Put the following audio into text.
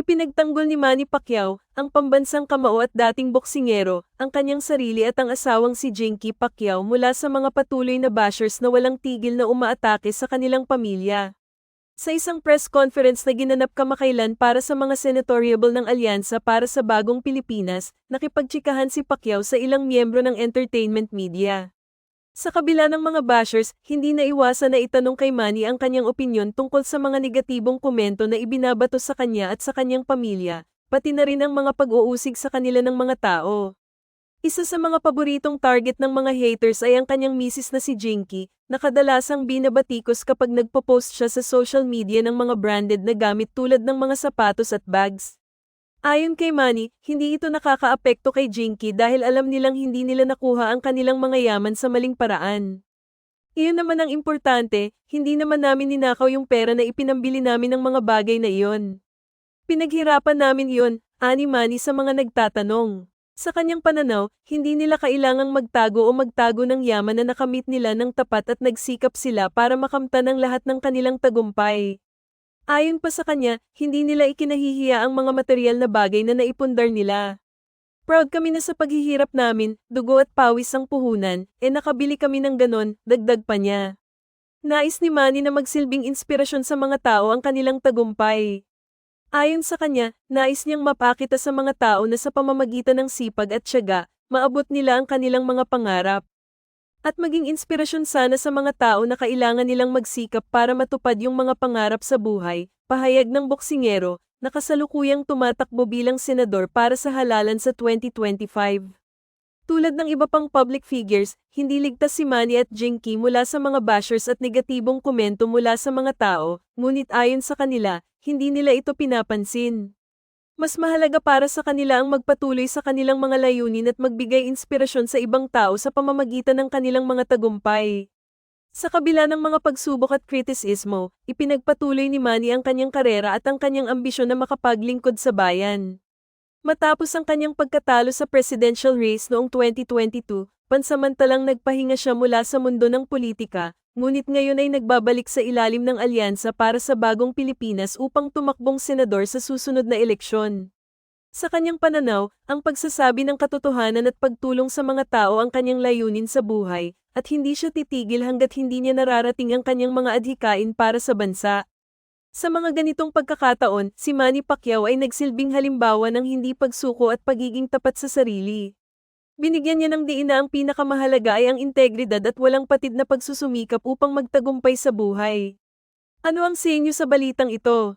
Ipinagtanggol ni Manny Pacquiao, ang pambansang kamao at dating boksingero, ang kanyang sarili at ang asawang si Jinky Pacquiao mula sa mga patuloy na bashers na walang tigil na umaatake sa kanilang pamilya. Sa isang press conference na ginanap kamakailan para sa mga senatoriable ng Alyansa para sa Bagong Pilipinas, nakipagtsikahan si Pacquiao sa ilang miyembro ng entertainment media. Sa kabila ng mga bashers, hindi na iwasan na itanong kay Manny ang kanyang opinyon tungkol sa mga negatibong komento na ibinabato sa kanya at sa kanyang pamilya, pati na rin ang mga pag-uusig sa kanila ng mga tao. Isa sa mga paboritong target ng mga haters ay ang kanyang misis na si Jinky, na kadalasang binabatikos kapag nagpo-post siya sa social media ng mga branded na gamit tulad ng mga sapatos at bags. Ayon kay Manny, hindi ito nakakaapekto kay Jinky dahil alam nilang hindi nila nakuha ang kanilang mga yaman sa maling paraan. Iyon naman ang importante, hindi naman namin ninakaw yung pera na ipinambili namin ng mga bagay na iyon. Pinaghirapan namin iyon, ani Manny sa mga nagtatanong. Sa kanyang pananaw, hindi nila kailangang magtago o magtago ng yaman na nakamit nila ng tapat at nagsikap sila para makamtan ang lahat ng kanilang tagumpay. Ayon pa sa kanya, hindi nila ikinahihiya ang mga material na bagay na naipundar nila. Proud kami na sa paghihirap namin, dugo at pawis ang puhunan, e nakabili kami ng ganon, dagdag pa niya. Nais ni Manny na magsilbing inspirasyon sa mga tao ang kanilang tagumpay. Ayon sa kanya, nais niyang mapakita sa mga tao na sa pamamagitan ng sipag at tiyaga, maabot nila ang kanilang mga pangarap. At maging inspirasyon sana sa mga tao na kailangan nilang magsikap para matupad yung mga pangarap sa buhay, pahayag ng boksingero, na kasalukuyang tumatakbo bilang senador para sa halalan sa 2025. Tulad ng iba pang public figures, hindi ligtas si Manny at Jinky mula sa mga bashers at negatibong komento mula sa mga tao, ngunit ayon sa kanila, hindi nila ito pinapansin. Mas mahalaga para sa kanila ang magpatuloy sa kanilang mga layunin at magbigay inspirasyon sa ibang tao sa pamamagitan ng kanilang mga tagumpay. Sa kabila ng mga pagsubok at kritisismo, ipinagpatuloy ni Manny ang kanyang karera at ang kanyang ambisyon na makapaglingkod sa bayan. Matapos ang kanyang pagkatalo sa presidential race noong 2022, pansamantalang nagpahinga siya mula sa mundo ng politika, ngunit ngayon ay nagbabalik sa ilalim ng alyansa para sa bagong Pilipinas upang tumakbong senador sa susunod na eleksyon. Sa kanyang pananaw, ang pagsasabi ng katotohanan at pagtulong sa mga tao ang kanyang layunin sa buhay, at hindi siya titigil hanggat hindi niya nararating ang kanyang mga adhikain para sa bansa. Sa mga ganitong pagkakataon, si Manny Pacquiao ay nagsilbing halimbawa ng hindi pagsuko at pagiging tapat sa sarili. Binigyan niya ng diin na ang pinakamahalaga ay ang integridad at walang patid na pagsusumikap upang magtagumpay sa buhay. Ano ang senyo sa balitang ito?